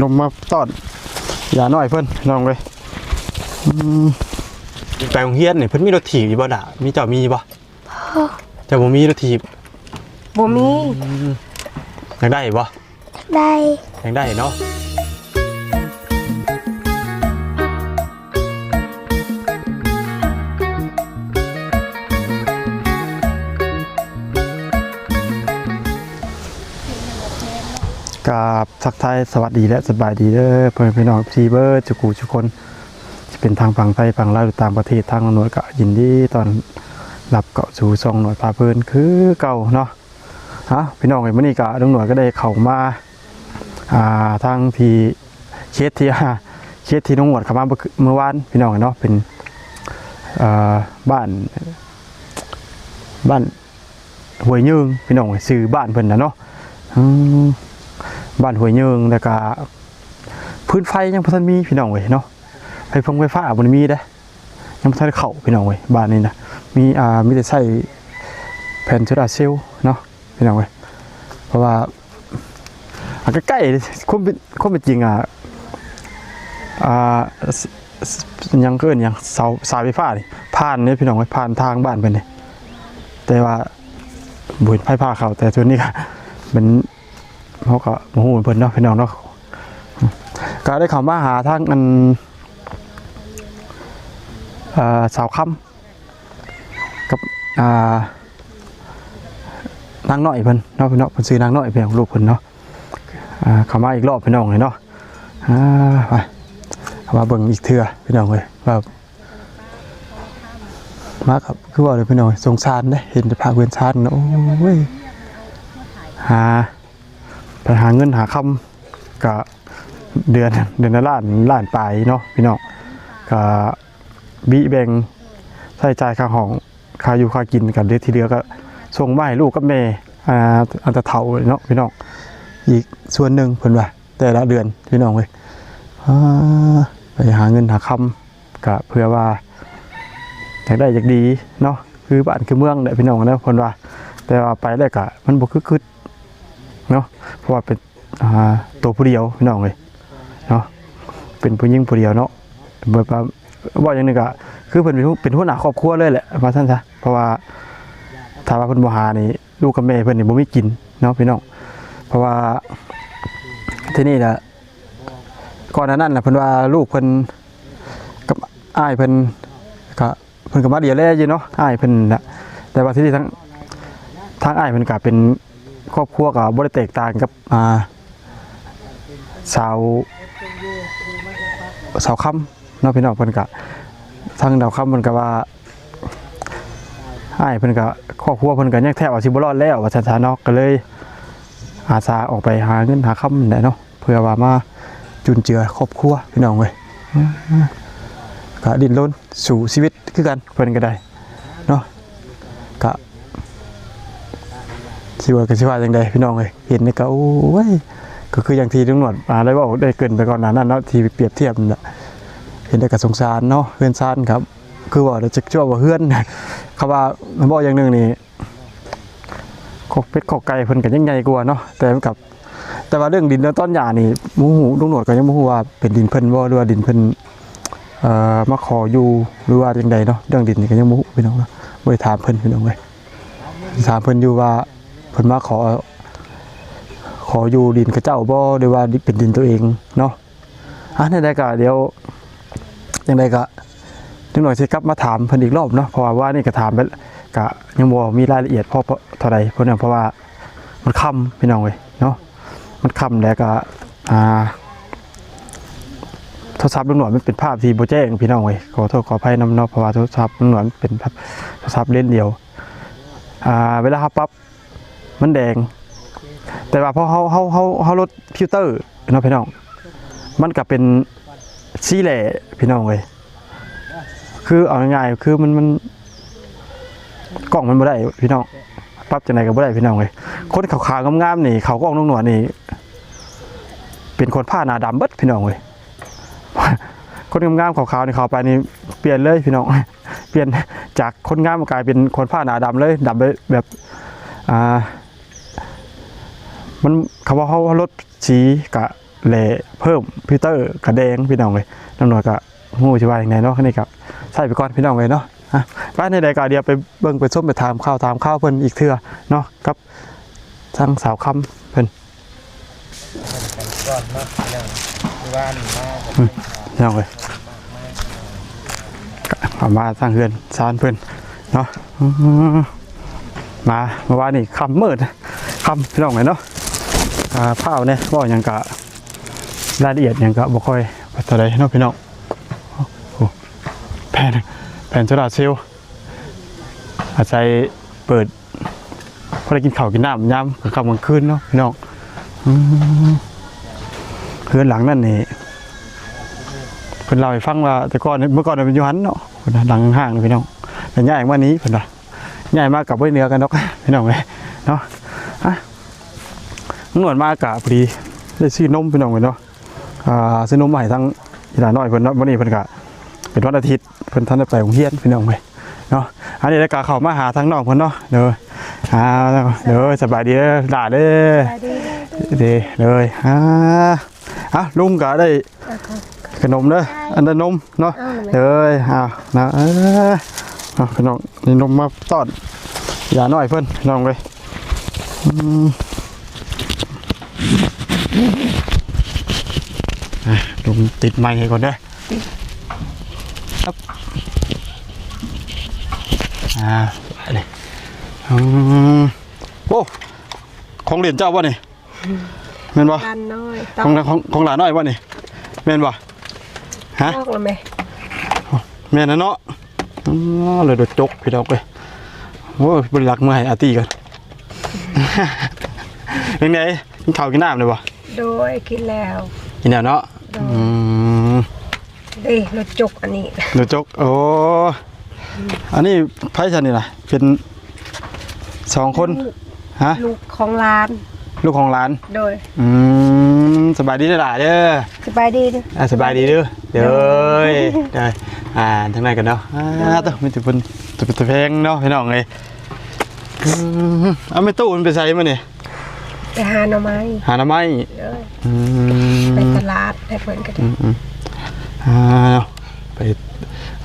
นมมาต้อนอย่าน้อยเพิ่นน้องเลยอืมไปโรงเรียนนี่เพิ่นมีรถถีบอยู่บ่ด่ามีเจ้ามีบ่เจ้าบ่มีรถถีบบ่มีอยากได้บ่ได้อยากได้เนาะ กับทักทายสวัสดีและสบายดีเด้อเพื่อนพี่น้องทีเบอร์จุกูทุคนจะเป็นทางฝั่งไทยฝั่งลาวหรือต่างประเทศทางหน่วยก็ยินดีตอนรับเกาะสู่ซองหน่วยพาเพลินคือเก่าเนาะฮะพี่น้องเอ้ยมื้อนี้ก็น้องหน่วยก็ได้เข้ามาอ่าทางที่เคสที่เคสที่น้องหนวดเข้ามาเมื่อวานพี่น้องเนาะเป็นอ่าบ้านบ้านห้วยยืงพี่น้องเอ้ยซื้อบ้านเพิ่นนะเนาะอืม บ้านห้วยเยิงแล้วก็พื้นไฟยังบ่ทันมีพี่น้องเว้ยเนาะไฟฟงไฟฟ้าบ่ได้มีเด้ยังบ่ทันเข้าพี่น้องเว้ยบ้านนี้นะมีอ่ามีแต่ใช้แผ่นโซลาร์เซลเนาะพี่น้องเว้ยเพราะว่าใกล้ๆความเป็นความเป็นจริงอะอ่ายังเกินยังเสาสายไฟฟ้านี่ผ่านเนี่ยพี่น้องเว้ยผ่านทางบ้านเพิ่นนี่แต่ว่าบ่เห็นไฟฟ้าเขาแต่ตัวนี้ก็เป็น เขาก็โมโหเพิ่นเนาะพี่น้องเนาะก็ได้เข้ามาหาทางอันสาวค่ำกับนางน้อยเพิ่นเนาะพี่น้องเพิ่นซื้อนางน้อยเป็นของลูกเพิ่นเนาะอ่าเข้ามาอีกรอบพี่น้องเลยเนาะอ่าไปเข้ามาเบิ่งอีกเทื่อพี่น้องเลยว่ามากับคือว่าเลยพี่น้องสงสารเด้เห็นแต่พาเพื่อนชาติเนาะโอ้ยหา ไปหาเงินหาคำกับเดือนเดือนละล้านล้านปลายเนาะพี่น้องกับบีแบ่งใช้จ่ายค่าห้องค่าอยู่ค่ากินกันเดือที่เหลือก็ส่งมาให้ลูกกับแม่อ่าอันตะเถาเนาะพี่น้องอีกส่วนหนึ่งเพิ่นว่าแต่ละเดือนพี่น้องเว้ยอ่าไปหาเงินหาคำกับเพื่อว่าอยากได้อยากดีเนาะคือบ้านคือเมืองแหละพี่น้องนะเพิ่นว่า แต่ว่าไปแล้วก็มันบ่คือคือ เนาะเพราะว่าเป็นตัวผู้เดียวพี่น้องเลยเนาะเป็นผู้หญิงผู้เดียวเนาะแบบว่าว่าอย่างหนึงก็คือเพิ่นเป็นเป็นหัวหน้าครอบครัวเลยแหละว่าซั่นซะเพราะว่าถ้าว่าเพิ่นบ่หานี่ลูกกับแม่เพิ่นนี่บ่มีกินเนาะพี่น้องเพราะว่าที่นี่นะก่อนหน้านั้นน่ะเพิ่นว่าลูกเพิ่นกับอ้ายเพิ่นก็เพิ่นก็มาเดียวแลอยู่เนาะอ้ายเพิ่นนะแต่ว่าที่นี่ทั้งทางอ้ายเพิ่นก็เป็น ครอบครัวกับบริแตกต่างกับอ่าสาวสาวค่ำเนาะพี่น้องเพิ่นกะทางดาวค่ำเพิ่นก็ว่าอ้เพิ่นก็ครอบครัวเพิ่นก็ยังแทบเอาสิบ่รอดแล้วว่าซั่นซะเนาะก็เลย อาสาออกไปหาเงินหาค่ำได้เนาะเพื่อว่ามาจุนเจือครอบครัวพี่น้องเว้ยก็ดิ้นรนสู่ชีวิตคือกันเพิ่นก็ได้เนาะก็ สิว่ากันสิว่าจังไดพี่น้องเอ้ยเห็นนี่ก็โอ้ยก็คืออย่างที่ตำรวจมาได้บอกได้เกินไปก่อนหน้านั้นเนาะที่เปรียบเทียบนั่นแหละเห็นได้กับสงสารเนาะเพื่อนซ่านครับ คือว่าเราจะชั่วว่าเพื่อนเขาว่ามันบอกอย่างหนึงนี่ขอกเป็ดขอกไก่เพิ่นก็ยังใหญ่กว่าเนาะแต่มันกับแต่ว่าเรื่องดินเรื่องต้นหญ้านี่มูหูลุงหนวดก็ยังบ่ฮู้ว่าเป็นดินเพิ่นบ่หรือว่าดินเพิ่นเอ่อมาขออยู่หรือว่าจังใดเนาะเรื่องดินนี่ก็ยังบ่ฮู้พี่น้องเนาะบ่ได้ถามเพิ่นพี่น้องเว้ยถามเพิ่นอยู่ว่า เพิ่นมาขอ ขออยู่ดินกับเจ้าบ่หรือว่าเป็นดินตัวเองเนาะอะในใดก็เดี๋ยวยังไดก็นิดหน่อยสิกลับมาถามเพิ่นอีกรอบเนาะเพราะว่าว่านี่ก็ถามไปก็ยังบ่มีรายละเอียดพอเท่าใดเพราะเนี่ยเพราะว่ามันค่ำพี่น้องเว้ยเนาะมันค่ำแล้วก็อ่าโทรศัพท์ลุงหนวดมันเป็นภาพที่บ่แจ้งพี่น้องเว้ยขอโทษขออภัยนำนาะเพราะว่าโทรศัพท์ลุงหนวดเป็นโทรศัพท์เล่นเดียว อ่า เวลาเขาปรับ มันแดง แต่ว่าพอเขาเขาเขาเขาลดฟิลเตอร์เนาะพี่น้อง มันก็เป็นสีแหล่พี่น้องเลยคือเอาง่ายๆคือมันมันกล้องมันบ่ได้พี่น้องปรับจังไดก็บ่ได้พี่น้องเลยคนขาวๆงามๆนี่เขากล้องนุ่งหนวดนี่เป็นคนผ้าหนาดำเบิดพี่น้องเลยคนงามๆขาวๆนี่เขาไปนี่เปลี่ยนเลยพี่น้องเปลี่ยนจากคนงามกลายเป็นคนผ้าหนาดำเลยดำไปแบบอ่า มันคำว่าเขาลดสีกะแหล่เพิ่มพิเตอร์กระแดงพี่น้องเลยน้องหน่อยก็ฮู้สิว่าอย่างไรเนาะนี่ครับใส่ไปก่อนพี่น้องเลยเนาะบ้านในใดก็เดียวไปเบิ่งไปส้มไปถามข้าวถามข้าวเพิ่นอีกเทื่อเนาะครับทางสาวคำเพิ่นกังที่ว่านี่มาก็อืมพี่น้องเลยก็เอามาสร้างเฮือนซานเพิ่นเนาะมมาเมื่อวานนี่คำมืดคำพี่น้องเลยเนาะ อ่าผ้าวเนี่ยว่าอย่างกะรายละเอียดอย่างกะบ่ค่อยปัตตานีเนาะพี่น้องโอ้แผ่นแผ่นโซลาเซลล์อาศัยเปิดพอได้กินข้าวกินน้ำยามกลางค่ำกลางคืนเนาะพี่น้องเฮือนหลังนั่นนี่เพิ่นเล่าให้ฟังว่าแต่ก่อนเมื่อก่อนเป็นยูหันเนาะเพิ่นหลังห้างพี่น้องแต่ย้ายมานี้เพิ่นว่าย้ายมากับไว้เนือกันดอกพี่น้องเอ้ยเนาะ นวดมากะพอดีได้ซื้อนมพี่น้องเว้ยเนาะอ่าซื้อนมมาให้ทั้งอีหลานน้อยเพิ่นเนาะวันนี้เพิ่นกะเป็นวันอาทิตย์เพิ่นทันได้ไปโรงเรียนพี่น้องเว้ยเนาะอันนี้ได้กะเข้ามาหาทั้งน้องเพิ่นเนาะเด้ออ่าเด้อสบายดีเด้อหลานเด้อเด้อเลยอ่าอะลุงก็ได้ขนมเด้ออันนั้นนมเนาะเอ้ยอ้าวนะเอ้ยเอาขนมนี่นมมาต้อนอย่าน้อยเพิ่นน้องเลยอืมอะ ลมติดไม้ให้ก่อนเด้อครับอ่าไปเลยอืมโอ้ของเหรียญเจ้าบ่นี่แม่นบ่กันน้อยขต้อองงของของหลานน้อยบ่นี่แม่นบ่ฮะออกแล้วไหมแม่นนะเนาะอ๋อเลยโดดจกพี่ดอกเลยโอ้ยบริลักเมื่อให้อาร์ตี้ก่อนเป็นไงกินข้าวกินน้ำเลยบ่ โดยกินแล้วกินแล้วเนาะโดอืยมเด้รถจกอันนี้โดดจกโอ้อันนี้ไพ่ฉันนี่ล่ะเป็นสองคนฮะลูกของร้าน ลูกของหลาน โดยอืมสบายดีเด้อหล่ะเด้อสบายดีเด้ออะสบายดีเด้อเด้อเด้ออ่าทางไหนกันเนาะอ่าต้องมีแต่เพิ่นตะตะแพงเนาะพี่น้องเอ้ยอืมเอาไม่ตู้มันไปใส่มานี่ ไปหาหน่อไม้หาหน้ำไม้โดยอืไปมตลาดให้เพิ่นก็ได้อืมอืมอ่าไป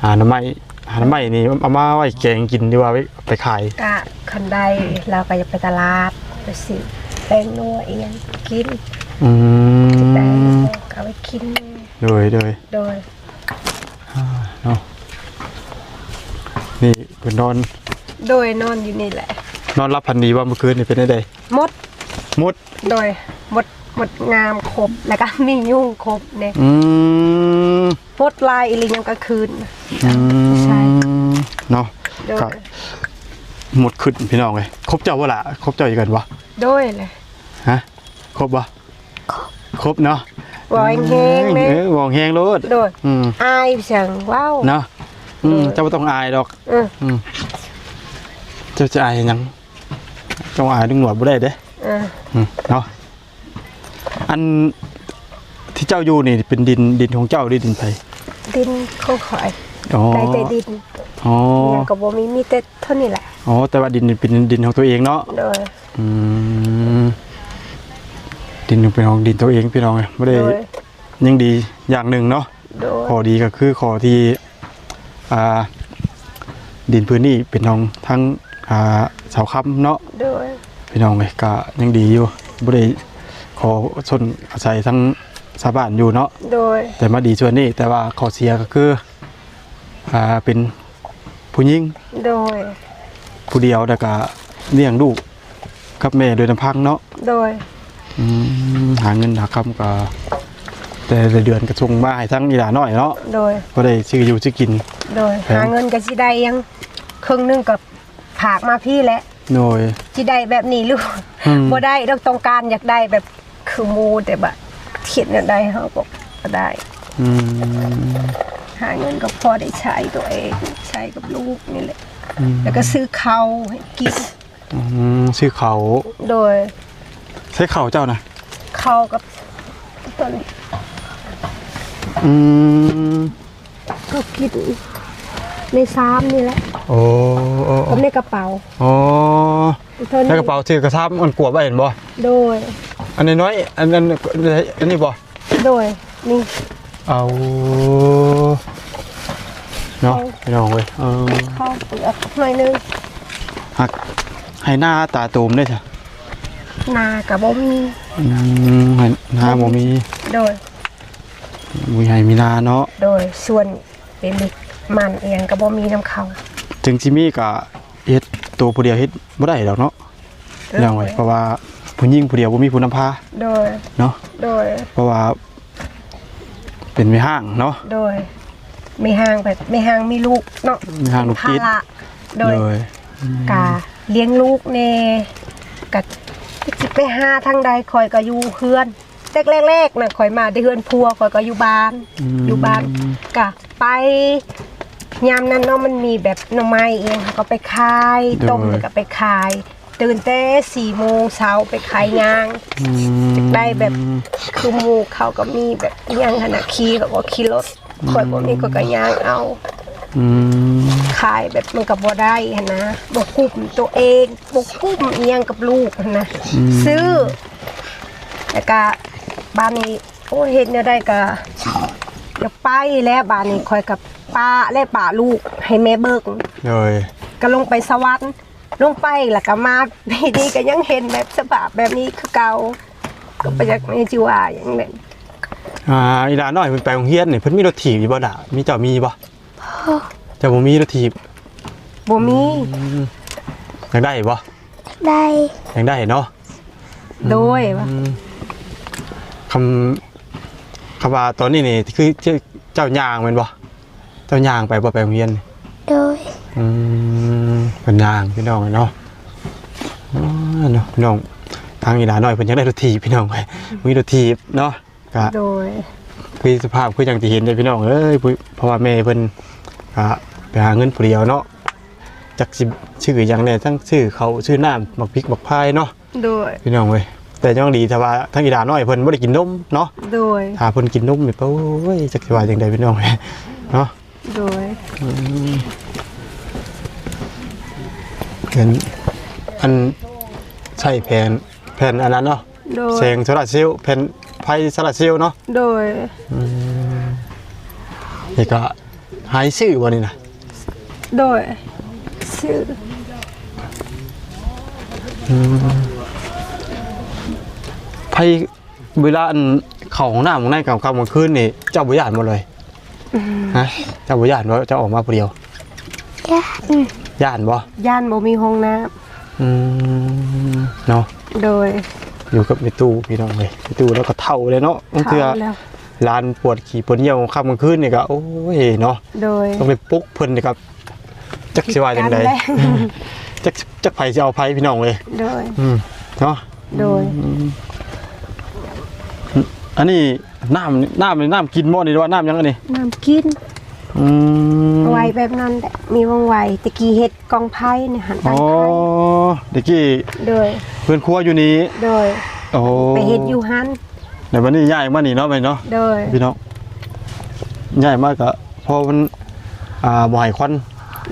หาหน้ำไม้หาหน้ำไม้นี่เอามาไว้แกงกินดีกว่าไว้ไปขายกะคันใดเราก็จะไปตลาดไปสิแป้งนัวเองกินอืแป้งมก็เอาไปกินโดยโดยโดยเนาะนี่เพิ่นนอน โดยนอนอยู่นี่แหละ นอนรับพันดีว่าเมื่อคืนนี่เป็นได้มด มุดโดยหมดหมดงามครบแล้วก็มียุ่งครบเนี่ยอืมมดลายอีหลียังก็คืน อืมใช่เนาะโดยครับหมดขึ้นพี่น้องเลยครบเจ้าว่าละครบเจ้าอีกกันวะโดยเลยฮะครบวะครบเนาะวอยแห้งๆเลยเออวองแหงโลดโดยอืมอายเสียงว้าวเนาะอืมโดยเจ้าไม่ต้องอายดอก เอออืมเจ้าจะอายหยังต้องอายดึงหนวดบ่ได้เด้ เอออืมเนาะอันที่เจ้าอยู่นี่เป็นดินดินของเจ้าหรือดินไผดินของข่อยอ๋อได้แต่ดินอ๋อยังก็บ่มีมีแต่เท่านี้แหละอ๋อแต่ว่าดินนี่เป็นดินของตัวเองเนาะโดย อืมดินเป็นของดินตัวเองพี่น้องไงไม่ได้โดย ยังดีอย่างหนึ่งเนาะ โดยข้อดีก็คือข้อที่อ่าดินพื้นนี่เป็นของทั้งอ่าเสาค้ำเนาะโดย พี่น้องเลยก็ยังดีอยู่ไม่ได้ขอชนอาศัยทั้งชาวบ้านอยู่เนาะโดย แต่มาดีส่วนนี้แต่ว่าข้อเสียก็คืออ่าเป็นผู้หญิงโดย ผู้เดียวแต่ก็เลี้ยงลูกกับแม่โดยลำพังเนาะโดย อืมหาเงินหาคำก็แต่ละเดือนก็ส่งมาให้ทั้งอีหลาน้อยเนาะโดย ก็ได้ซื้ออยู่ซื้อกิน โดยแพงหาเงินก็สิได้ยังครึ่งหนึงกับผากมาพี่แหละ โดยสิได้แบบนี้ลูกอืม บ่ได้ต้องต้องการอยากได้แบบคือหมูแต่แบบเขียนเนี่ยได้เฮาก็บ่ได้ อืมหาเงินก็พอได้ใช้ตัวเองใช้กับลูกนี่แหละ อืมแล้วก็ซื้อข้าวให้กินอืมซื้อเขาโดยใช้เขาเจ้านะข้าวกับตัวนี้อืมก็กิน ในซ้ำนี่แหละโอ้โอ้กับในกระเป๋าโอ้เท่านี้แล้วกระเป๋าถือกระซับมันกลัวไปเห็นบ่โดย อันน้อยๆอันนั้นอันนี้บ่โดยนี่เอาเนาะพี่น้องเว้ยเออข้าวเปลือกหน่อยนึงหักให้หน้าตาตูมได้จ้ะนากับบ่มีอืมให้หน้าบ่มีโดยมีให้มีนาเนาะโดยส่วนเป็นมิก มันเอียงกับบ่มีน้ำเขาถึงจิมีก็เฮ็ดตัวผู้เดียวเฮ็ดบ่ได้ดอกเนาะเรื่องไว้เพราะว่าผู้หญิงผู้เดียวบ่มีผู้นำพาโดยเนาะโดย เพราะว่า เป็นไม่ห้างเนาะโดยไม่ห่างแบบไม่ห่างมีลูกเนาะมีห่างลูกภาติดระโดยเลยกาเลี้ยงลูกเน่กะสิไปหาทางใดคอยก็อยู่เฮือนแรกๆน่ะคอยมาได้เฮือนพัวคอยก็อยู่บ้านอยู่บ้านกะไป ยามนั้นเนาะมันมีแบบหน่อไม้เองเขาก็ไปขายต้มแล้วก็ไปขาย ตื่นแต่สี่โมงเช้าไปขายยางอืมได้แบบคือหมูเขาก็มีแบบยางขนาดขี่เขาก็ขี่รถคอยบ่มีก็ก็ยางเอาอืมขายแบบมันกับบ่ได้หั้นนะบ่คุ้มตัวเองบ่คุ้มเอียงกับลูกหั้นนะซื้อแล้วก็บ้านนี้โอ้เฮ็ดแนวได้ก็อยากไปแล้วบ้านนี้คอยกับ ป้าและป้าลูกให้แม่เบิกเลยก็ลงไปสวรรค์ลงไปแล้วก็มาปีนี้ก็ยังเห็นแบบสภาพแบบนี้คือเก่าก็ไปจากในจิว่าอย่างนั้นอ่าอีหลาน้อยเพิ่นไปโรงเรียนนี่เพิ่นมีรถถีบอยู่บ่ด่ามีเจ้ามีบ่เจ้าบ่มีรถถีบบ่มีอยากได้บ่ได้อยากได้เนาะโดยว่าอืมคำคำว่าตอนนี้นี่คือเจ้าเจ้ายางแม่นบ่ เจ้ายางไปบ่ไปโรงเรียนนี่โดยอืมเป็นยางพี่น้องเนาะอ๋อเนาะพี่น้องทางอีหลาน้อยเพิ่นอยากได้รถถีบพี่น้องไปมีรถถีบเนาะก็โดยคือสภาพคืออย่างที่เห็นเลยพี่น้องเอ้ยผู้เพราะว่าแม่เพิ่นก็ไปหาเงินผู้เดียวเนาะจักสิชื่อหยังแน่ทั้งชื่อเขาชื่อน้ำบักพริกบักพายเนาะโดยพี่น้องเว้ยแต่ยังดีแต่ว่าทั้งอีดาน้อยเพิ่นบ่ได้กินนมเนาะ โดยถ้าเพิ่นกินนมนี่โอ้ยจักสิว่าจังไดพี่น้องเว้ยเนาะ โดยเห็นอันใช่แผ่นแผ่นอันนั้นเนาะโดยแสงโซลาร์เซลล์แผ่นไฟโซลาร์เซลล์เนาะโดยนี่ก็หายชื่อบ่นี่นะโดยซื้อไผเวลาอันเข้าห้องน้ำของในกลางค่ำกลางคืนนี่เจ้าบ่ย่านบ่เลย ฮะเจ้าบ่ย่านบ่เจ้าออกมาผู้เดียวย่าย่านบ่ย่านบ่มีห้องน้อืมเนาะำโดย อยู่กับในตู้พี่น้องเลยในตู้แล้วก็เท่าเลยเนาะบางเทื่อเข้าแล้วลานปวดขี่ปวดเยี่ยวค่ำกลางคืนนี่ก็โอ้ยเนาะโดยต้องไปปลุ๊กเพิ่นนี่ครับจักสิว่าจังไดกันแล้วจักจักไผสิเอาไผพี่น้องเลยโดยอืมเนาะโดย อันนี้น้ำน้ำนี่น้ำกินบ่นี่หรือว่าน้ำหยังอันนี้น้ำกินอืมไวแบบนั้นแหละมีวงไวตะกี้เฮ็ดกองไผ่เนี่ยหันอ๋ตั้องไผ่เด็กกี้โดยเพื่อนครัวอยู่นี้โดยโอ้ไปเฮ็ดอยู่หันในวันนี้ย้ายมานี่เนาะไปเนาะโดยพี่น้องย้ายมากก็เพอมันอ่าบ่ให้ควัน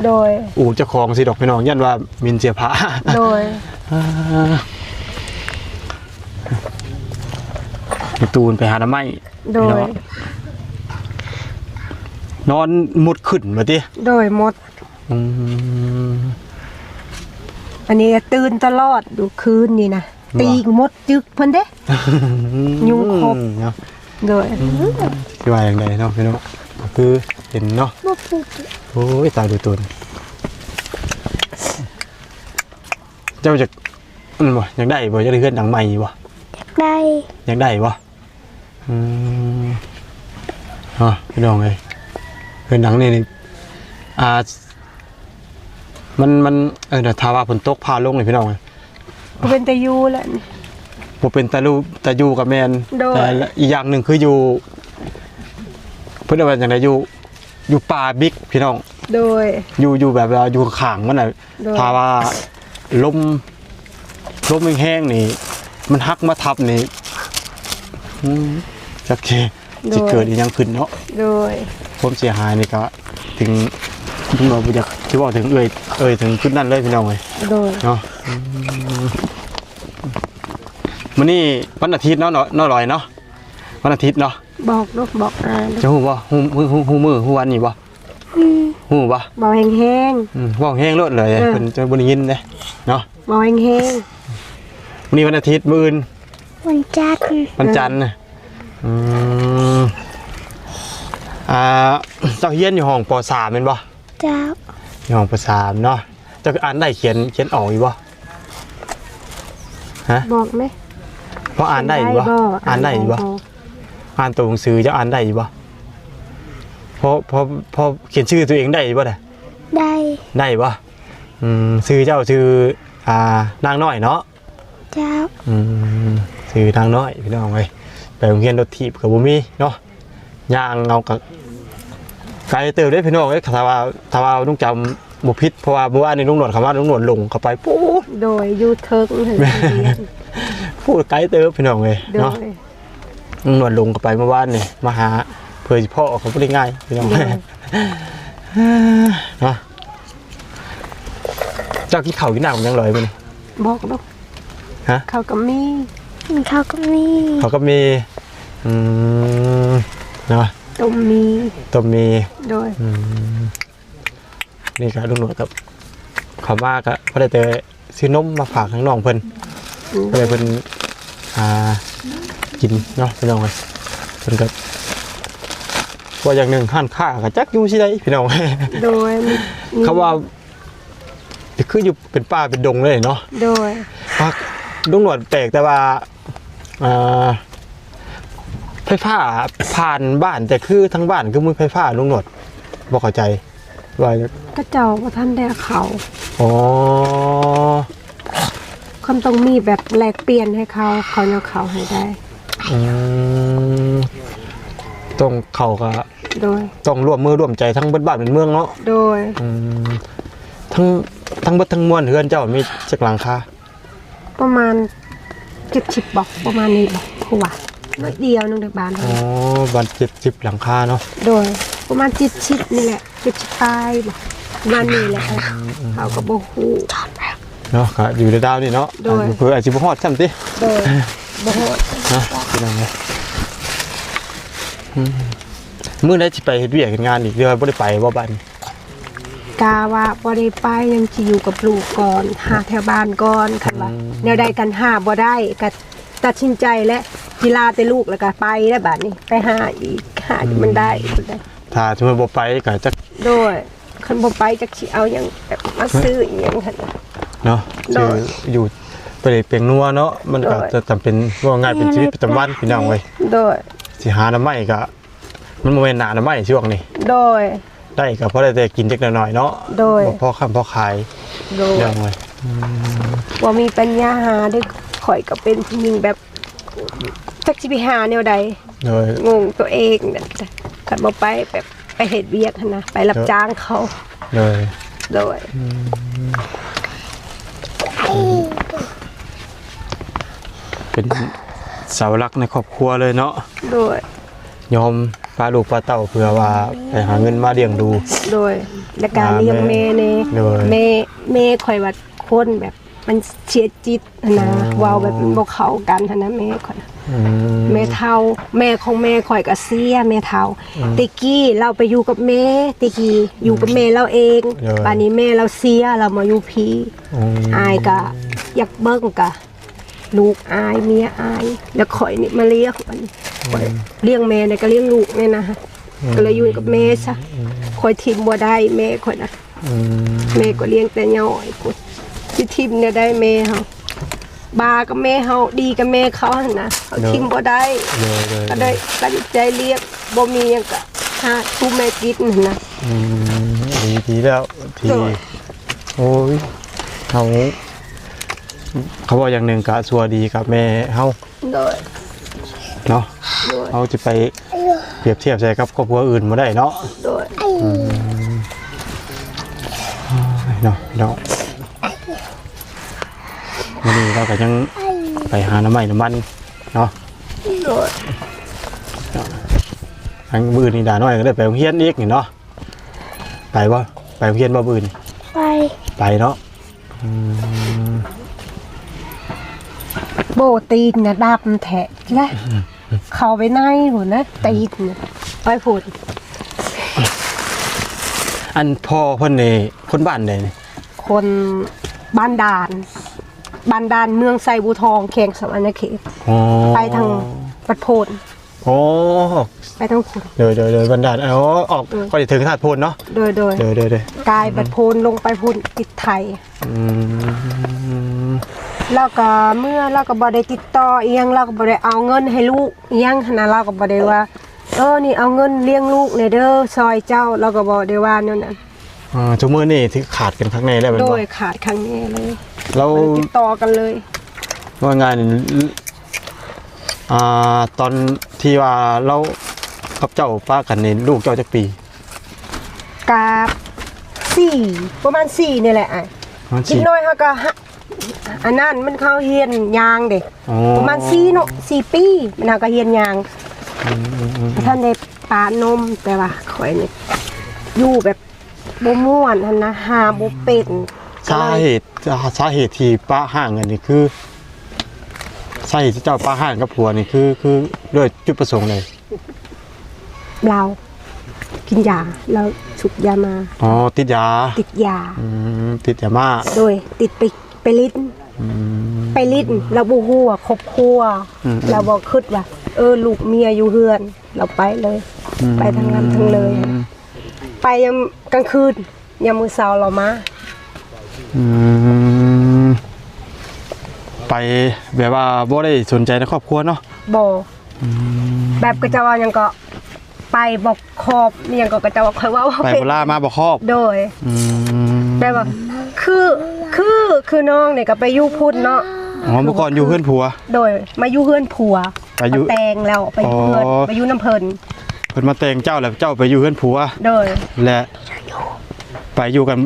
โดย อู่เจ้าของสิดอกพี่น้องยันว่ามินเสียผ้าโดย ไปตูนไปหาน้ำไม้โดย นอนมุดขึ้นมาติโดยหมด อืม อันนี้ก็ตื่นตลอดดูคืนนี่นะว่าตีหมดจึกเพิ่นเด้ ยุงครบ เนาะโดยที่ว่าอย่างไรเนาะพี่น้องก็คือเห็นเนาะบ่พูดโอ้ยตายดูตุนเจ้าจะอืมบ่อยากได้บ่จะได้เพื่อนหนังใหม่บ่ได้ อยากได้บ่ อืมอ๋อพี่น้องเลยเพื่อนหนังนี่นี่อ่ามันมันเออเดี๋ยวถ้าว่าฝนตกพาลงเลยพี่น้องเลยบ่เป็นตะยูแหละนี่ บ่เป็นตาลูตาอยู่กับแมนโดย แต่อีกอย่างหนึ่งคืออยู่ เพื่อนว่าอย่างไรอยู่ อยู่ป่าบิ๊กพี่น้อง โดย อยู่อยู่แบบว่าอยู่ข้างๆมันน่ะโดย ถ้าว่าลมลมแห้งๆนี่ มันฮักมาทับนี่อืม จักเคจะเกิดอีกอย่างขึ้นเนาะโดยความเสียหายนี่ก็ถึงถึงเราอยากที่บอกถึงเอ่ยเอ่ยถึงขึ้นนั่นเลยพี่น้องเลยโดยเนาะอืมมันนี่วันอาทิตย์เนาะเนาะเนาะลอยเนาะวันอาทิตย์เนาะบอกลูกบอกอายจะฮู้บ่ฮู้ฮู้ฮู้ฮู้มือฮู้วันนี้บ่อืมฮู้บ่บอกแห้ง อืมเว้าแห้งโลดเลยเออ เพิ่นจะบ่ได้ยินเด้เนาะๆบอกแห้งวันนี้วันอาทิตย์มื้ออื่นวันจันทร์วันจันทร์น่ะ อืมอ่าเจ้าเฮียนอยู่ห้องป .3 แม่นบ่เจ้าอยู่ห้องป .3 เนาะเจ้าอ่านได้เขียนเขียนออกอยู่บ่ๆบอกไหมเพราะอ่านได้อยู่บ่อ่านได้อยู่บ่อ่านตัวหนังสือจะอ่านได้อยู่บ่เพราะเพราะเพราะเขียนชื่อตัวเองได้อยู่บ่น่ะได้ได้บ่อืมชื่อเจ้าชื่ออ่านางน้อยเนาะเจ้าอืมชื่อนางน้อยพี่น้องเอ้ย ไปโรงเรียนรถถีบกับบ่มีเนาะย่างเอากับไกลเติบได้พี่น้องเอ้ยถ้าว่าถ้าว่าต้องจำบ่ผิดเพราะว่าเมื่อวานนี้ลุงหนวดคำว่าลุงหนวดลงเข้าไปปูดโดยยูเทิร์กถึงเรียนพูดไกลเติบพี่น้องเอ้ยโดเนาะยลุงหนวดลงเข้าไปเมื่อวานนี่มาหาเพื่อสิพ่อเขาบ่ได้ง่ายพี่น้องโดยเนาะเจ้ากินข้าวกินน้ำยังลอยไปนี่บอกลูกฮะ เขากับมี เขาก็มีเขาก็มีอืมเนาะต้มมีตัวมีโดยอืมนี่ก็ลุงหนวดกับเขามากอะพอได้เจอซื้อนมมาฝากทั้งน้องเพิ่นก็เลยเพิ่นอ่ากินเนาะพี่น้องเลยเพิ่นก็ว่าอย่างหนึ่งห้านค่ากับจักอยู่ที่ใดพี่น้องโดยมีเขาว่าคืออยู่เป็นป่าเป็นดงเลยเนาะโดยพักลุงหนวดแปลกแต่ว่า อ่าไฟฟ้าผ่านบ้านแต่คือทั้งบ้านคือมือไฟฟ้าลุงหนวดบอกเข้าใจว่าก็เจ้าว่าท่านได้เขาอ๋อคนต้องมีแบบแลกเปลี่ยนให้เขาเขาเอาเขาให้ได้อืมต้องเขาก็โดย ต้องร่วมมือร่วมใจทั้งเบิดบ้านเป็นเมืองเนาะโดยอืมทั้งทั้งเบิดทั้งมวลเฮือนเจ้ามีจักหลังคาประมาณ เจ็ดสิบบอกประมาณนี้บอกครูว่าน้อยเดียวนึงในบ้านอ๋อบ้านเจ็ดสิบหลังคาเนาะโดยประมาณเจ็ดสิบนี่แหละเจ็ดสิบปลายบอกประมาณนี้แหละเขาก็บอกฮู้เนาะก็อยู่ในดาวนี่เนาะโดยเพื่ออาจจะบ่ฮอดซ้ำติโดยบอกฮู้นะพี่น้องเลยอืมมื้อใดสิไปเฮ็ดเวียกเฮ็ดงานอีกเดือนบ่ได้ไปบ่บัดนี้ กาว่าบ่ได้ไปยังสิอยู่กับลูกก่อนหาแถวบ้านก่อนคันว่าแนวใดกันหาบ่ได้ก็ตัดสินใจและกีฬาแต่ลูกแล้วก็ไปแล้วบัดนี้ไปหาอีกหาที่มันได้บ่ได้ถ้าสมมุติบ่ไปก็จักโดยคันบ่ไปจักสิเอาหยังแบบมาซื้ออีหยังคั่นน่ะเนาะโดคือยอยู่ไปได้เปียงนัวเนาะมันก็โดยจะจำเป็นว่าง่ายเป็นชีวิตประจำวันพี่น้องเว้ยโดยสิหาน้ำไม้ก็มันบ่แม่นหนาน้ำไม้ช่วงนี้โดย ได้ก็พอได้แต่กินจักหน่อยๆเนาะโดย บ่พอค้ำพอขายโดยเรื่องเว้ยว่ามีปัญญาหาได้ข่อยก็เป็นผู้หญิงแบบจักสิไปหาแนวใดโดยงงตัวเองนั่นจ้ะคันบ่ไปแบบไปเฮ็ดเวียกหั่นนะไปรับจ้างเขาโดยโดยเป็นเสาหลักในครอบครัวเลยเนาะโดย ยอมพาลูกพาเต้าเพื่อว่าไปหาเงินมาเลี้ยงดู โดยและการเลี้ยงแม่เน่โดย แม่แม่ข่อยว่าคนแบบมันเสียจิตหั่นนะอ๋อเว้าแบบมันบ่เข้ากันหั่นนะแม่ข่อย อืม แม่เฒ่าแม่ของแม่ข่อยก็เสียแม่เฒ่าติกี้เราไปอยู่กับแม่ติกี้อยู่กับแม่เราเองโดยป่านนี้แม่เราเสียเรามาอยู่พี่อืมอายกะอยากเบิ่งกะ ลูกอายเมียอาย แล้วข่อยนี่มาเลี้ยงมันข่อยเลี้ยงแม่เนี่ยก็เลี้ยงลูกเนี่ยนะฮะก็เลยอยู่กับแม่ซะข่อยทิมบ่ได้แม่ข่อยนะอืมแม่ก็เลี้ยงแต่ย่อยพุ่นสิทิมเนี่ยได้แม่เฮาบากับแม่เฮาดีกับแม่เขาหั่นนะเขาทิมบ่ได้เลยเลยก็ได้ตั้งใจเลี้ยงบ่มีหยังก็หาทูแม่กินหั่นนะอืมดีดีแล้วทีโดยโอ้ยเขา เขาบอกอย่างหนึ่งกะสัวดีกับแม่เฮาโดยเนาะโดยเขาจะไปเปรียบเทียบใส่กับครอบครัวอื่นมาได้เนาะโดยเนาะเนาะวันนี้เราก็ยังไปหาน้ำมันน้ำมันเนาะโดยทางมือนี่ด่าน้อยก็ได้ไปโรงเรียนอีกนี่เนาะไปบ่ไปโรงเรียนบ่บืนไปไปเนาะอืม โบตีนน่ะดำแทะและเข้าไปในหุ่นนะตีดเนี่ยไปพูดอันพ่อเพิ่นนี่คนบ้านใดนี่คนบ้านดานบ้านดานเมืองไซบูทองเคียงสวรรณเขตอ๋อไปทางปัดโพนโอ้ไปทางคุณเดี๋ยวเดี๋ยวเดี๋ยวบรรดาลอ๋อออกก็จะถึงธาตุโพนเนาะโดยโดยเดี๋ยวเดี๋ยวเดี๋ยวกายบัดโพนลงไปพุ่นติดไทยอืม แล้วก็เมื่อเราก็บ่ได้ติดต่อเอียงเราก็บ่ได้เอาเงินให้ลูกเอียงขนาดเราก็บ่ได้ว่า เออนี่เอาเงินเลี้ยงลูกในเด้อซอยเจ้าเราก็บ่ได้ว่านั่นน่ะอ่าทุกมื้อนี่ที่ขาดกันข้างในแล้วแม่นโดบ่ยขาดครั้งนี้เลยเรา บ่ได้ติดต่อกันเลย ว่างานนี่อ่าตอนที่ว่าเรากับเจ้าป้ากันนี่ลูกเจ้าจักปีกาบสี่ประมาณสี่นี่แหละอะมันคิดสิน้อยเขาก็ฮะ อันนั้นมันเข้าเฮียนยางเด็กอ๋อประมาณสี่เนาะสี่ปีมันเอาก็เฮียนยางท่านได้ปานมแต่ว่าข่อยนี่อยู่แบบบ่ม่วนหั่นนะหาบ่เป็นสาเหตุสาเหตุที่ป้าห่างกันนี่คือสาเหตุที่เจ้าป้าห่างกับผัวนี่คือคือด้วยจุดประสงค์เลยเรากินยาแล้วสุกยามาอ๋อติดยาติดยาอืมติดยามาโดยติดไป ไปลิ้นไปลิ้นเราบ่ฮู้ว่าครอบครัวเราบ่คิดว่า เออ ลูกเมียอยู่เฮือน เราไปเลย ไปทางนั้นทางเลย ไปยามกลางคืนยามมื้อเช้าเรามาอืมไปแบบว่าบ่ได้สนใจในครอบครัวเนาะบ่แบบก็จะว่าหยังก็ไปบอกขอบอิหยังก็ก็จะว่าค่อยว่าว่าไปเป็นโบรามาบ่ครอบโดยอืมแบบว่าคือ คือคือน้องเนี่ยก็ไปอยู่พุ่นเนาะอ๋อเมื่อก่อนอยู่เพื่อนผัว โดยมาอยู่เฮือนผัวไปอยู่มาแต่งแล้วไปอยู่เฮือนอ๋อไปอยู่น้ำเพลินเพิ่นมาแต่งเจ้าแล้วเจ้าไปอยู่เพื่อนผัวโดยและไปอยู่กัน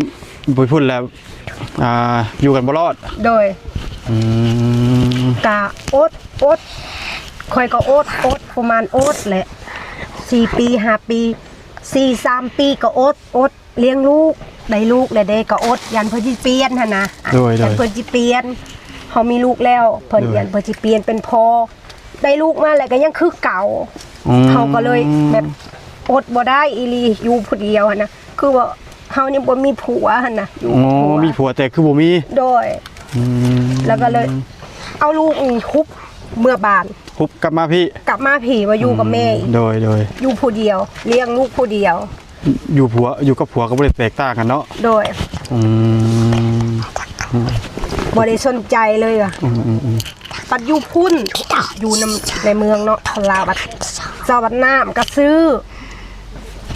บ่พูดแล้วอ่าอยู่กันบ่รอดโดยอืมกะโอดโอดคอยก็โอดโอดประมาณโอดแหละสี่ปีห้าปีสี่สามปีก็โอดโอดเลี้ยงลูก ได้ลูกแล้วเด็กก็โอดยันเพิ่นสิเปลี่ยนหั่นนะโดยโดยัยนเพิ่นสิเปลี่ยนเฮามีลูกแล้วเพิ่นโดยยันเพิ่นสิเปลี่ยนเป็นพ่อได้ลูกมาแล้วก็ยังคือเก่า อืม เขาก็เลยแบบอดบ่ได้อีหลีอยู่ผู้เดียวหั่นนะคือว่าเฮานี่บ่มีผัวหั่นนะอยู่อ๋อกับผัวมีผัวแต่คือบ่มีโดย อืมแล้วก็เลย เอาลูกนี่คุบเมื่อบานคุบกลับมาพี่กลับมาผีมาอยู่กับแม่อีกโดยโดยอยู่ผู้เดียว เลี้ยงลูกผู้เดียว อยู่ผัวอยู่กับผัวก็บ่ได้แตกต่างกันเนาะโดยอืมบ่ได้สนใจเลยอะอืมอืมอืมปัดอยู่พุ่นอยู่นำในเมืองเนาะทลาบัดเจ้าบัดน้ำก็ซื้อ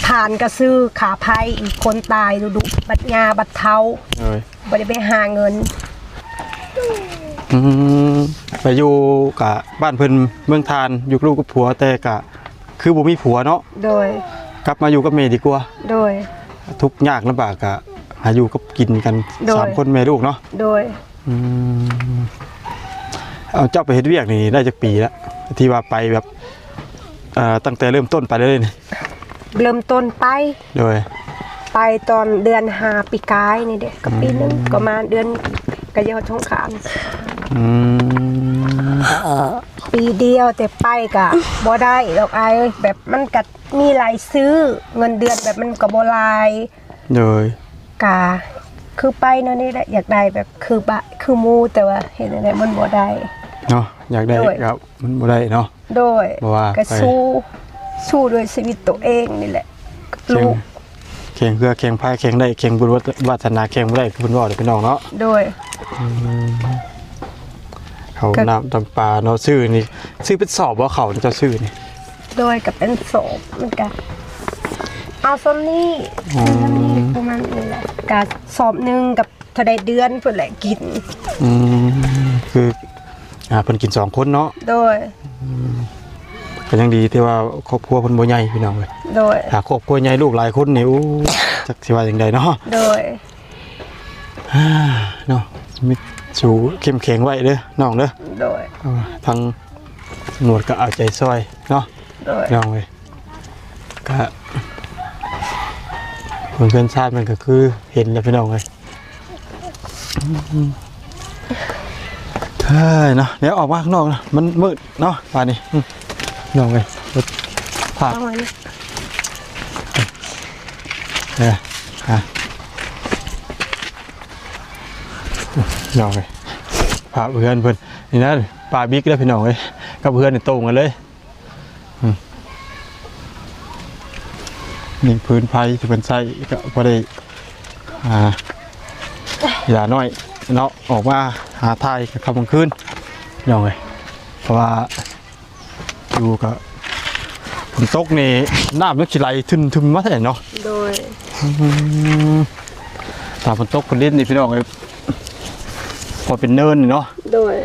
ทานก็ซื้อขาภัยอีกคนตายดุดุบัดงาบัดเทาโดยบ่ได้ไปหาเงิน อืมไปอยู่กับบ้านเพิ่นเมืองทานอยู่กับลูกกับผัวแต่กะ คือบ่มีผัวเนาะโดย กลับมาอยู่กับแม่ดีกว่า โดย ทุกข์ยากลำบากกะหาอยู่กับกินกันโดย สามคนแม่ลูกเนาะโดยอืมเอาเจ้าไปเฮ็ดเวียกนี่ได้จักปีแล้วที่ว่าไปแบบเอ่อตั้งแต่เริ่มต้นไปเลยนี่เริ่มต้นไปโดยไปตอนเดือนหาปีกายนี่เด็กกับปีหนึงก็มาเดือนกระยอช่องขามอืม ปีเดียวแต่ไปกะบ่ได้ดอกอายเอ้ยแบบมันกัดมีรายซื้อเงินเดือนแบบมันก็บ่หลายโดยกะคือไปเนาะนี่แหละอยากได้แบบคือบะคือหมูแต่ว่าเห็นอะไรมันบ่ได้เนาะอยากได้โดยครับมันบ่ได้เนาะโดยบ่ว่าก็ไปสู้สู้ด้วยชีวิตตัวเองนี่แหละกับแข่งลูกแข่งเพื่อแข่งพายแข่งได้แข่งบุญวาสนาแข่งบ่ได้คือเพิ่นว่าเด้อพี่น้องเนาะโดย เขาก็ น้ำตำปลาเนาะซื้อนี่ซื้อเป็นสอบว่าเขานี่เจ้าซื้อนี่โดยกับเป็นโสมมันก็เอาซ้ำนี่ซื้อซ้ำนี่ประมาณนี้แหละกะสอบหนึ่งกับเท่าใดเดือนเพื่อแหละกิน อืมคืออ่าเพิ่นกินสองคนเนาะโดย ก็ยังดีที่ว่าครอบครัวเพิ่นบ่ใหญ่พี่น้องเว้ยโดย ถ้าครอบครัวใหญ่ลูกหลายคนนี่อู้จักสิว่าจังไดเนาะ โดยอ่าเนาะมี สู้เข้มแข็งไว้เด้อน้องเด้อโดยเอาทางหนวดก็เอาใจซอยเนาะโดยน้องเว้ยก็คนเพื่อนชาติมันก็คือเห็นแล้วพี่น้องเว้ยอืมเฮ้ยเนาะเดี๋ยวออกมาข้างนอกนะมันมืดเนาะป่านนี้อืมน้องเลยรถผักเอาไว้นี่เออฮะ น้องเลยผักเพื่อนเพื่อนนี่นะปลาบิ๊กแล้วพี่น้องเลยกับเพื่อนนี่ตรงกันเลยอืมนี่พื้นไฟที่เป็นไส้ก็พอได้อ่าอย่าน้อยเนาะออกมาหาทายกับคำกลางคืนน้องเลยเพราะว่าอยู่กับฝนตกนี่น้ำนึกชิไหลทึนทึมมาแต่เนาะโดยถ้าฝนตกฝนเล่นนี่พี่น้องเอ้ย พอเป็นเนินนี่เนาะโดย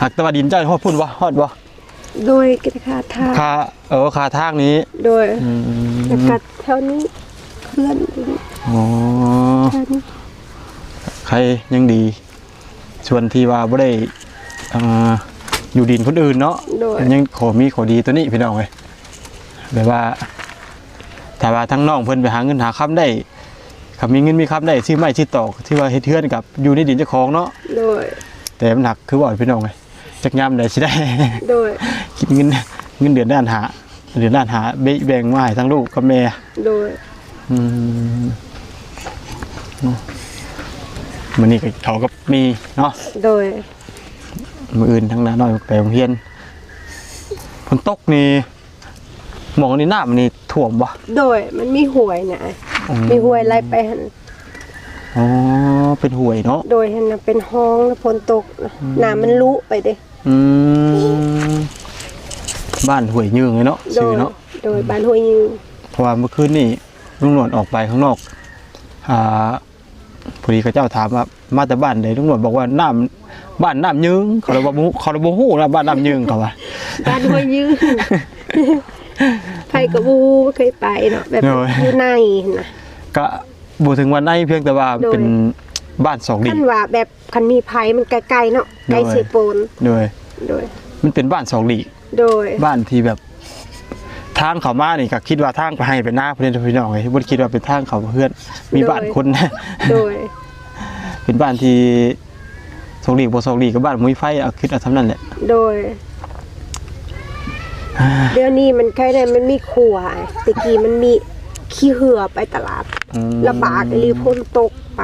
หากแตะวันดินเจ้าฮอดพุ่นวะฮอดวะโดยกิจการทางคาเออคาทางนี้โดยอืมแล้วกัดแถวนี้เพื่อนอยู่อ๋อแถวนี้ใครยังดี ส่วนที่ว่าบ่ได้อ่าอยู่ดินคนอื่นเนาะ โดยยังขอมีขอดีตัวนี้พี่น้องเอ้ยแบบว่าถ้าว่าทั้งน้องเพิ่นไปหาเงินหาค้ำได้ ถ้ามีเงินมีค้ำได้ซื้อไม้ซื้อตอกที่ว่าเฮ็ดเทือนกับอยู่ในดินเจ้าของเนาะโดย แต่มันหนักคือบ่อยพี่น้องเลยจักยามได้สิได้ โดย คิดเงินเงินเดือนด้านหาเดือนด้านหาแบ่งแบ่งมาให้ทั้งลูกกับแม่โดย อืมมื้อนี้ก็เขาก็มีเนาะโดย มื้ออื่นทั้งน้าน้อยไปโรงเรียนฝนตกนี่ หมองนี่น้ำนี่ท่วมบ่โดยมันมีหวยนะอืมีหวยไล่ไปหันอ๋อเป็นห่วยเนาะโดยหันน่ะเป็นห้องแล้วฝนตกน่ะน้ำมันลุไปเด้ อืมบ้านห่วยยืงเลยเนาะโดชื่อยเนาะโดยบ้านห้วยยืนเพราะว่าเมื่อคืนนี่ลุงหนวดออกไปข้างนอกอ่าพอดีเขาเจ้าถามว่ามาแต่บ้านใดลุงหนวดบอกว่าน้ำบ้านน้ำยึงเขาเลยบอกบ่เขาเลยบอกหู้นะบ้านน้ำยึงเขาว่า บ้านห้วยยืน ไผกับบูเคยไปเนาะแบบโดย อยู่ในนะก็บูถึงวันในเพียงแต่ว่าโดยเป็นบ้านสองดีคันว่าแบบคันมีไผมันไกลๆเนาะไกลโดยเสียโปนโดย โดย มันเป็นบ้านสองดีโดย บ้านที่แบบ ทางเขามานี่ก็คิดว่าทางไปให้ไปหน้าเพื่อนพี่น้องเลยบ่ได้คิดว่าเป็นทางเขาเพื่อน มีบ้านคน โดย เป็นบ้านที่สองดีบ่สองดีกับบ้านมุ้ยไฟเอาคิดเอาทำนั่นแหละโดย เดี๋ยวนี้มันใครได้มันมีขัวตะกี้มันมีขี้เหือไปตลาดอืมลำบากรีพ้นตกไป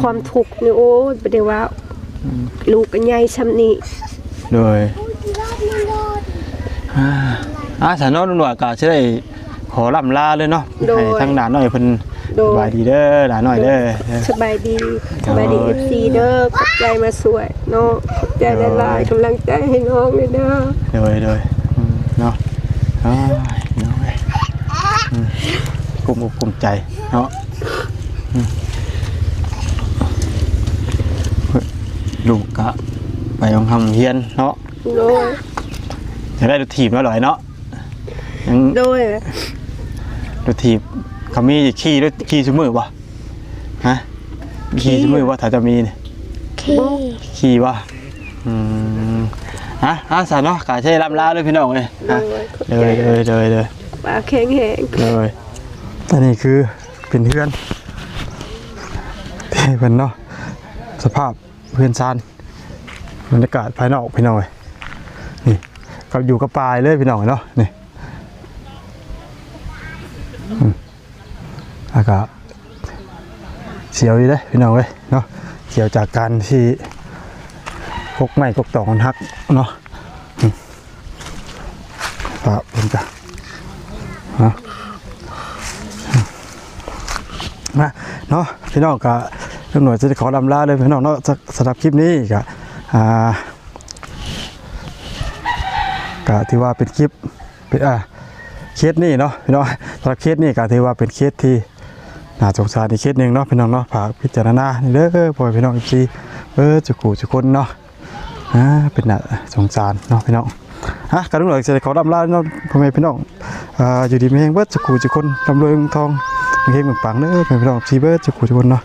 ความทุกข์นี่โอ้ยบ่ได้ว่า ลูกกันใหญ่ซ้ำนี้โดยอ่าอาสานอนุ่นว่าก็จะได้ขอล่ำลาเลยเนาะให้ทั้งหลานหน่อยเพิ่น โดสยบายดีเด้อหลานหน่อยเด้อ สบายดีสบายดี FC เด้อขอบใจมาสวยเนาะขอบใจหลายๆกำลังใจให้น้องเลยเด้อโดยโดยอืมเนาะอ้ายเนาะเว้ยอืมกลุ่มอกกลุ่มใจเนาะอืมเฮ้ยลูกก็ไปโรงทำเฮียนเนาะโดยจะได้รถถีบแล้วหน่อยเนาะยังโดยรถถีบ เขามีขี่รถขี่ชั่วมือป่ะฮะขี่ชั่วมือว่าถ้าจะมีเนี่ยขี้ขี่ป่ะอืมฮะอาสาเนาะกาใช้ลำลาเลยพี่น้องเลยโดฮะยขอบเลใจยเลยเลยเลยปากแข็งแหงเลยอันนี้คือเป็นเพื่อนที่เป็นเนาะสภาพเพื่อนซานบรรยากาศภายนอกพี่น้องเลยนี่ก็อยู่กับปลายเลยพี่น้องเนาะนี่ กาศเสียวดีเลยพี่น้องเลยเนาะเกี่ยวจากการที่กกไม้กกตอกมันหักเนาะปะเป็นจ้ะนะเนาะพี่น้องก็ตำรวจจะขอลำลาเลยพี่น้องเนาะสสำหรับคลิปนี้ก็อ่าก็ถือว่าเป็นคลิปเป็นอ่าเคสนี้เนาะพี่น้องสำหรับเคสนี้ก็ถือว่าเป็นเคสที่ น่าสงสารอีกเคสหนึ่งเนาะพี่น้องเนาะฝากพิจารณาเด้อพ่อพี่น้องอีซีเออจุกูจุคนเนาะอ่าเป็นน่าสงสารเนาะพี่น้องฮะการตำรวจจะขอลำลาเนาะพ่อแม่พี่น้องอ่าอยู่ดีไม่แห้งเบิดจุกูจุคนลำรวยเงินทองเฮงปังเด้อเป็นพี่น้องทีเบิร์ดจุกูจุคนเนาะ